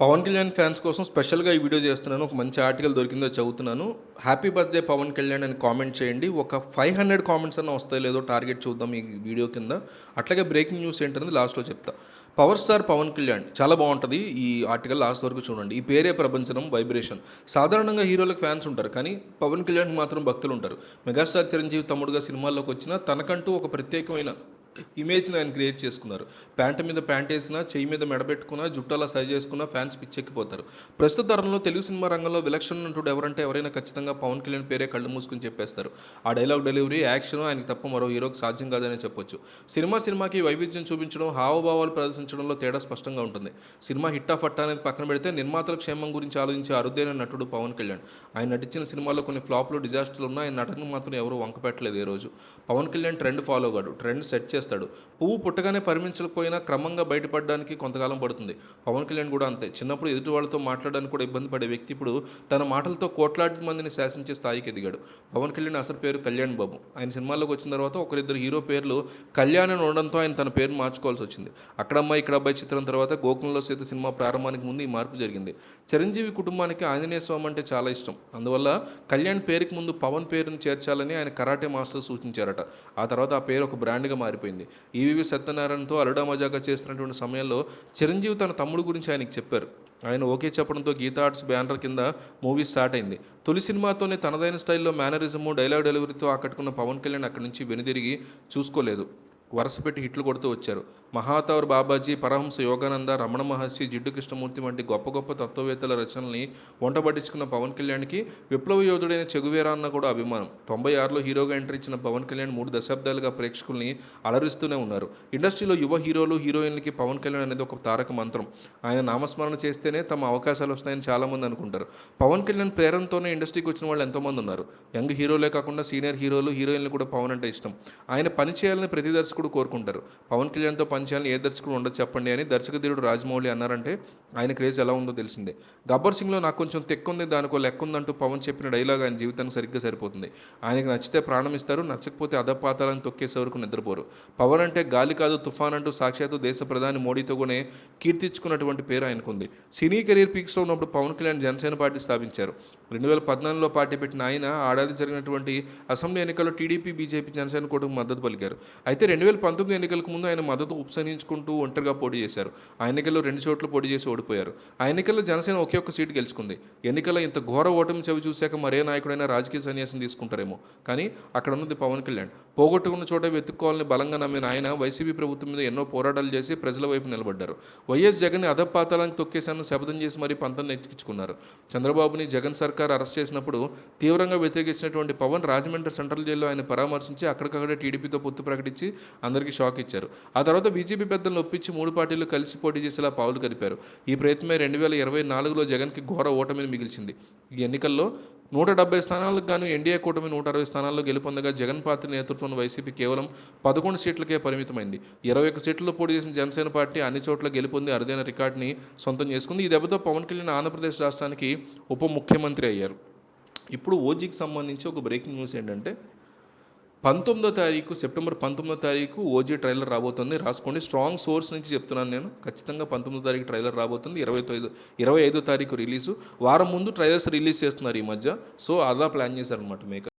Pawan Kalyan fans కోసం స్పెషల్గా ఈ వీడియో చేస్తున్నాను. ఒక మంచి ఆర్టికల్ దొరికిందో చదువుతున్నాను. హ్యాపీ బర్త్డే పవన్ కళ్యాణ్ అని కామెంట్ చేయండి. ఒక ఫైవ్ హండ్రెడ్ కామెంట్స్ అన్న వస్తాయి లేదో టార్గెట్ చూద్దాం ఈ వీడియో కింద. అట్లాగే బ్రేకింగ్ న్యూస్ ఏంటనేది లాస్ట్లో చెప్తా. పవర్ స్టార్ పవన్ కళ్యాణ్ చాలా బాగుంటుంది ఈ ఆర్టికల్ లాస్ట్ వరకు చూడండి. ఈ పేరే ప్రపంచనం వైబ్రేషన్. సాధారణంగా హీరోలకు ఫ్యాన్స్ ఉంటారు కానీ పవన్ కళ్యాణ్కి మాత్రం భక్తులు ఉంటారు. మెగాస్టార్ చిరంజీవి తమ్ముడుగా సినిమాల్లోకి వచ్చిన తనకంటూ ఒక ప్రత్యేకమైన ఇమేజ్ని ఆయన క్రియేట్ చేసుకున్నారు. ప్యాంట్ మీద ప్యాంట్ వేసినా చెయ్యి మీద మెడబెట్టుకున్నా జుట్టు అలా సరి చేసుకున్నా ఫ్యాన్స్ పిచ్చెక్కిపోతారు. ప్రస్తుత తరంలో తెలుగు సినిమా రంగంలో విలక్షణ నటుడు ఎవరంటే ఎవరైనా ఖచ్చితంగా పవన్ కళ్యాణ్ పేరే కళ్ళు మూసుకుని చెప్పేస్తారు. ఆ డైలాగ్ డెలివరీ యాక్షన్ ఆయనకి తప్ప మరో హీరోకి సాధ్యం కాదని చెప్పొచ్చు. సినిమా సినిమాకి వైవిధ్యం చూపించడం హావభావాలు ప్రదర్శించడంలో తేడా స్పష్టంగా ఉంటుంది. సినిమా హిట్ ఆఫ్ అనేది పక్కన పెడితే నిర్మాతల క్షేమం గురించి ఆలోచించే అరుదైన నటుడు పవన్ కళ్యాణ్. ఆయన నటించిన సినిమాల్లో కొన్ని ఫ్లాప్లు డిజాస్టర్లు ఉన్నా ఆయన నటన మాత్రం ఎవరు వంక పెట్టలేదు ఈ రోజు. పవన్ కళ్యాణ్ ట్రెండ్ ఫాలో కాడు ట్రెండ్ సెట్ చేస్తాడు. పువ్వు పుట్టగానే పరిమించకపోయినా క్రమంగా బయటపడడానికి కొంతకాలం పడుతుంది. పవన్ కళ్యాణ్ కూడా అంతే. చిన్నప్పుడు ఎదుటి వాళ్ళతో మాట్లాడడానికి కూడా ఇబ్బంది పడే వ్యక్తి ఇప్పుడు తన మాటలతో కోట్లాది మందిని శాసించే స్థాయికి ఎదిగాడు. పవన్ కళ్యాణ్ అసలు పేరు కళ్యాణ్ బాబు. ఆయన సినిమాల్లోకి వచ్చిన తర్వాత ఒకరిద్దరు హీరో పేర్లు కళ్యాణ్ అని ఉండడంతో ఆయన తన పేరు మార్చుకోవాల్సి వచ్చింది. అక్కడ అమ్మాయి ఇక్కడ అబ్బాయి చిత్రం తర్వాత గోకులంలో సీత సినిమా ప్రారంభానికి ముందు ఈ మార్పు జరిగింది. చిరంజీవి కుటుంబానికి ఆంజనేయ స్వామి అంటే చాలా ఇష్టం. అందువల్ల కళ్యాణ్ పేరుకి ముందు పవన్ పేరును చేర్చాలని ఆయన కరాటే మాస్టర్ సూచించారట. ఆ తర్వాత ఆ పేరు ఒక బ్రాండ్గా మారిపోయింది. ఈవీవి సత్యనారాయణతో అరుడా మజాగా చేస్తున్నటువంటి సమయంలో చిరంజీవి తన తమ్ముడు గురించి ఆయనకి చెప్పారు. ఆయన ఓకే చెప్పడంతో గీతా ఆర్ట్స్ బ్యానర్ కింద మూవీ స్టార్ట్ అయింది. తొలి సినిమాతోనే తనదైన స్టైల్లో మేనరిజము డైలాగ్ డెలివరీతో ఆకట్టుకున్న పవన్ కళ్యాణ్ అక్కడి నుంచి వెనుదిరిగి చూసుకోలేదు. వరుస పెట్టి హిట్లు కొడుతూ వచ్చారు. మహాతవర్ బాబాజీ పరహంస యోగానంద రమణ మహర్షి జిడ్డు కృష్ణమూర్తి వంటి గొప్ప గొప్ప తత్వవేత్తల రచనల్ని వంటబట్టించుకున్న పవన్ కళ్యాణ్కి విప్లవ యోధుడైన చెగువేరా అన్న కూడా అభిమానం. తొంభై ఆరులో హీరోగా ఎంట్రీ ఇచ్చిన పవన్ కళ్యాణ్ మూడు దశాబ్దాలుగా ప్రేక్షకుల్ని అలరిస్తూనే ఉన్నారు. ఇండస్ట్రీలో యువ హీరోలు హీరోయిన్లకి పవన్ కళ్యాణ్ అనేది ఒక తారక మంత్రం. ఆయన నామస్మరణ చేస్తేనే తమ అవకాశాలు వస్తాయని చాలామంది అనుకుంటారు. పవన్ కళ్యాణ్ ప్రేరణతోనే ఇండస్ట్రీకి వచ్చిన వాళ్ళు ఎంతోమంది ఉన్నారు. యంగ్ హీరోలే కాకుండా సీనియర్ హీరోలు హీరోయిన్లు కూడా పవన్ అంటే ఇష్టం. ఆయన పని చేయాలని ప్రతి దర్శకుడు కోరుకుంటారు. పవన్ కళ్యాణ్తో పనిచేయాలని ఏ దర్శకుడు ఉండదు చెప్పండి అని దర్శకధీరుడు రాజమౌళి అన్నారంటే ఆయన క్రేజ్ ఎలా ఉందో తెలిసిందే. గబ్బర్ సింగ్లో నాకు కొంచెం తెక్కుంది దానికో లెక్క ఉందంటూ పవన్ చెప్పిన డైలాగ్ ఆయన జీవితానికి సరిగ్గా సరిపోతుంది. ఆయనకు నచ్చితే ప్రాణం ఇస్తారు నచ్చకపోతే అధపాతాలను తొక్కేసే వరకు నిద్రపోరు. పవన్ అంటే గాలి కాదు తుఫాన్ అంటూ సాక్షాత్తు దేశ ప్రధాని మోడీతో కూడా కీర్తించుకున్నటువంటి పేరు ఆయనకుంది. సినీ కెరీర్ పీక్స్లో ఉన్నప్పుడు పవన్ కళ్యాణ్ జనసేన పార్టీ స్థాపించారు. రెండు వేల పద్నాలుగులో పార్టీ పెట్టిన ఆయన ఆడాది జరిగినటువంటి అసెంబ్లీ ఎన్నికల్లో టీడీపీ బీజేపీ జనసేన కూడా మద్దతు పలికారు. అయితే రెండు వేల పంతొమ్మిది ఎన్నికలకు ముందు ఆయన మద్దతు ఉపసంహరించుకుంటూ ఒంటరిగా పోటీ చేశారు. ఆ ఎన్నికల్లో రెండు చోట్ల పోటీ చేసి ఓడిపోయారు. ఆ ఎన్నికల్లో జనసేన ఒకే ఒక్క సీటు గెలుచుకుంది. ఎన్నికల్లో ఇంత ఘోర ఓటమి చవి చూశాక మరే నాయకుడైనా రాజకీయ సన్యాసం తీసుకుంటారేమో. కానీ అక్కడ ఉన్నది పవన్ కళ్యాణ్. పోగొట్టుకున్న చోట వెతుక్కోవాలని బలంగా నమ్మిన ఆయన వైసీపీ ప్రభుత్వం మీద ఎన్నో పోరాటాలు చేసి ప్రజల వైపు నిలబడ్డారు. వైఎస్ జగన్ అధపాతాలకు తొక్కేశానని శబ్దం చేసి మరీ పంతం నెక్కించుకున్నారు. చంద్రబాబుని జగన్ సర్కార్ అరెస్ట్ చేసినప్పుడు తీవ్రంగా వ్యతిరేకించినటువంటి పవన్ రాజమండ్రి సెంట్రల్ జైల్లో ఆయన పరామర్శించి అక్కడికక్కడే టీడీపీతో పొత్తు ప్రకటించి అందరికీ షాక్ ఇచ్చారు. ఆ తర్వాత బీజేపీ పెద్దలను ఒప్పించి మూడు పార్టీలు కలిసి పోటీ చేసేలా పావులు కలిపారు ఈ ప్రయత్నమే రెండు వేల ఇరవై నాలుగులో జగన్కి ఘోర ఓటమిని మిగిల్చింది. ఈ ఎన్నికల్లో నూట డెబ్బై స్థానాలకు గాను ఎన్డీఏ కూటమి నూట అరవై స్థానాల్లో గెలుపొందగా జగన్ పార్టీ నేతృత్వంలో వైసీపీ కేవలం పదకొండు సీట్లకే పరిమితమైంది. ఇరవై ఒక్క సీట్లలో పోటీ చేసిన జనసేన పార్టీ అన్ని చోట్ల గెలుపొంది అరుదైన రికార్డుని సొంతం చేసుకుంది. ఈ దెబ్బతో పవన్ కళ్యాణ్ ఆంధ్రప్రదేశ్ రాష్ట్రానికి ఉప ముఖ్యమంత్రి అయ్యారు. ఇప్పుడు ఓజీకి సంబంధించి ఒక బ్రేకింగ్ న్యూస్ ఏంటంటే పంతొమ్మిదో తారీఖు సెప్టెంబర్ పంతొమ్మిదో తారీఖు ఓజీ ట్రైలర్ రాబోతుంది. రాసుకోండి. స్ట్రాంగ్ సోర్స్ నుంచి చెప్తున్నాను నేను. ఖచ్చితంగా పంతొమ్మిదో తారీఖు ట్రైలర్ రాబోతుంది. ఇరవై ఐదు ఇరవై ఐదో తారీఖు రిలీజు. వారం ముందు ట్రైలర్స్ రిలీజ్ చేస్తున్నారు ఈ మధ్య. సో అలా ప్లాన్ చేశారనమాట మేకర్.